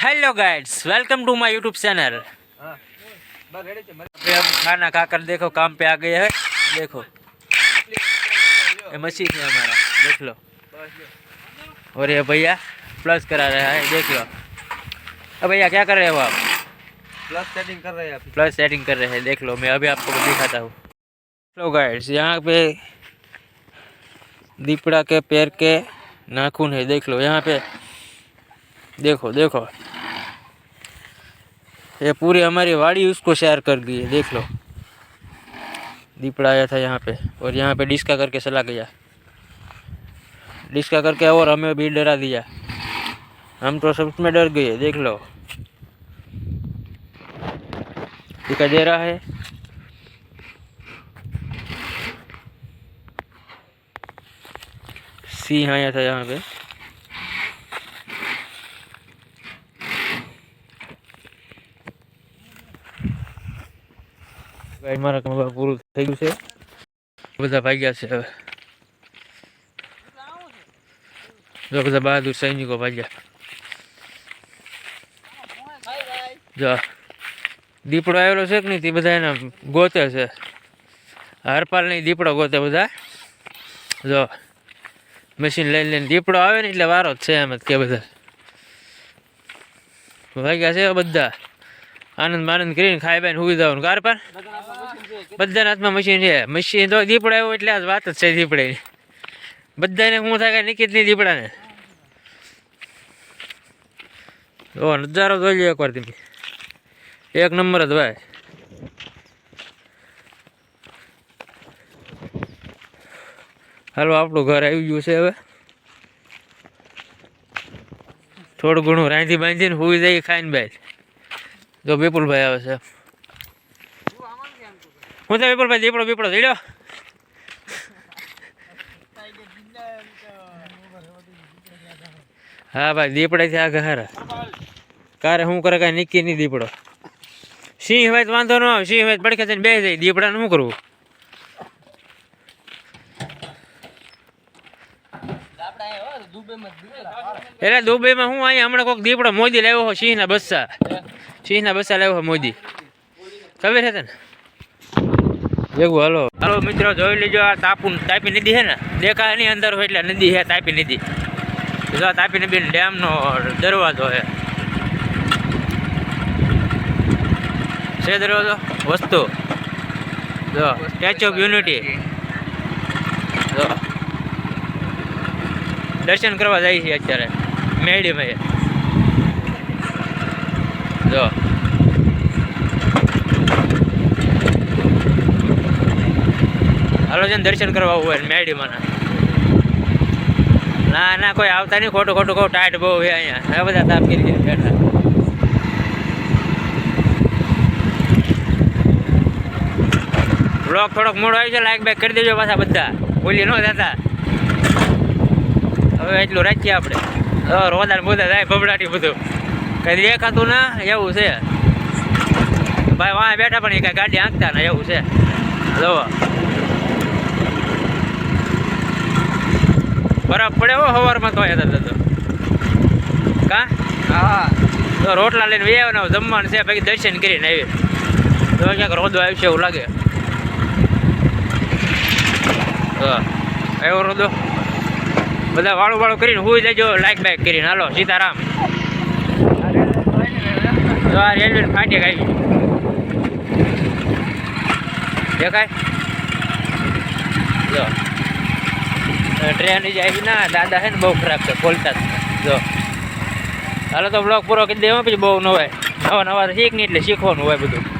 Hello guides welcome to my YouTube channel हम खाना खाकर देखो काम पे आ गए हैं। देखो। ये मशीन है हमारा देख लो। और ये भैया प्लस करा रहा है देख लो। अब भैया क्या कर रहे हो आप? प्लस सेटिंग कर रहे हैं अभी। प्लस सेटिंग कर रहे हैं देख लो मैं अभी आपको दिखाता हूँ। लो गाइड्स यहाँ पे दीपड़ा के पैर के नाखून है देख लो यहाँ पे। देखो देखो। ये पूरी हमारी वाड़ी उसको शेयर कर दी है, देख लो। दीपड़ा आया था यहाँ पे, और यहाँ पे डिस्का करके चला गया। डिस्का करके और हमें भी डरा दिया। हम तो सब में डर गए, देख लो। दिखाई दे रहा है। सिंह आया था यहाँ पे। મારા કામ પૂરું થઈ ગયું છે. બધા ભાગ્યા છે હવે. જો બધા બહાદુર સૈનિકો ભાગ્યા. જો દીપડો આવેલો છે કે નહીં, તે બધા એના ગોતે છે. હરપાલ નહીં દીપડો ગોતે બધા. જો મશીન લઈને લઈને દીપડો આવે ને એટલે વારો જ છે એમ જ કે બધા. ભાગ્યા છે બધા. આનંદ આનંદ કરીને ખાઈ બાઈને હુઈ જવાનું. કાર પર? બધાના હાથમાં મશીન છે. મશીન તો દીપડા આવ્યો એટલે આ વાત જ છે દીપડાની. બધાને શું થાય નિકિત નહીં દીપડાને? ઓ નજારો જોઈ લો એકવાર તમે. એક નંબર જ ભાઈ. હાલો, આપણું ઘર આવી ગયું છે હવે. થોડું ઘણું રાંધી બાંધીને હુઈ જાય ખાઈને બાય જો વિપુલભાઈ આવે છે. હું તો વિપુલભાઈ દીપડો બીપડો જડ્યો હા ભાઈ, દીપડાથી આગળ ઘર. કારે શું કરે, કાંઈ નિકી નહીં દીપડો. સિંહ હોય તો વાંધો ન આવે, સિંહ હોય પડખે થઈને બે જાય. દીપડાને શું કરવું? એટલે દુબઈમાં હું અહીંયા હમણાં કોઈક દીપડો મોદી લાવ્યો હો સિંહના બસ્સા. સિંહના બસ્સા લાવ્યો મોદી. ખબર છે ને જેવું હાલો. મિત્રો, જોઈ લેજો, આ તાપુ તાપી નદી છે ને, દેખાય એની અંદર હોય એટલે નદી છે, તાપી નદી. જો તાપી નદી ડેમનો દરવાજો છે. છે દરવાજો? વસ્તુ. જો સ્ટેચ્યુ ઓફ યુનિટી જો. દર્શન કરવા જાય છે અત્યારે. મેળીમાં જો. હાલો છે દર્શન કરવા હોય મેળીમાં ના. ના કોઈ આવતા નહીં. ખોટું ખોટું કહું, ટાઈટ બહુ છે અહીંયા. હવે બધા તાપ કરી બેઠા. બ્લોક થોડોક મોડો આવી છે. લાઈક બેક કરી દેજો પાછા બધા. ભૂલી ન જતા. હવે એટલું રાખીએ આપણે. રોદાન બોદા જાય બબડાટી બધું. કઈ દેખાતું ના એવું છે. ભાઈ વાં બેઠા પણ એ કાંઈ ગાડી આંકતા ને એવું છે. જોવો બરાબર પડે હો સવારમાં તો યાદ તો. કા? હા. તો રોટલા લઈને વેવાના જમવાનું છે પછી દર્શન કરીને આવી તો ક્યાંક રોદો આવશે એવું લાગે. હા. આવ્યો રોદો બધા વાળું વાળું કરીને હું જજો લાઈક બાઈક કરીને. હાલો, સીતારામ. તો આ રેલવે ફાટી આવી દેખાય? જો. ટ્રેન જ આવી ના, દાદા છે ને, બહુ ખરાબ છે ખોલતા જો હાલો, તો બ્લોગ પૂરો કરી દેવો, પછી બહુ ન હોય નવા નવા શીખ નહીં એટલે શીખવાનું હોય બધું.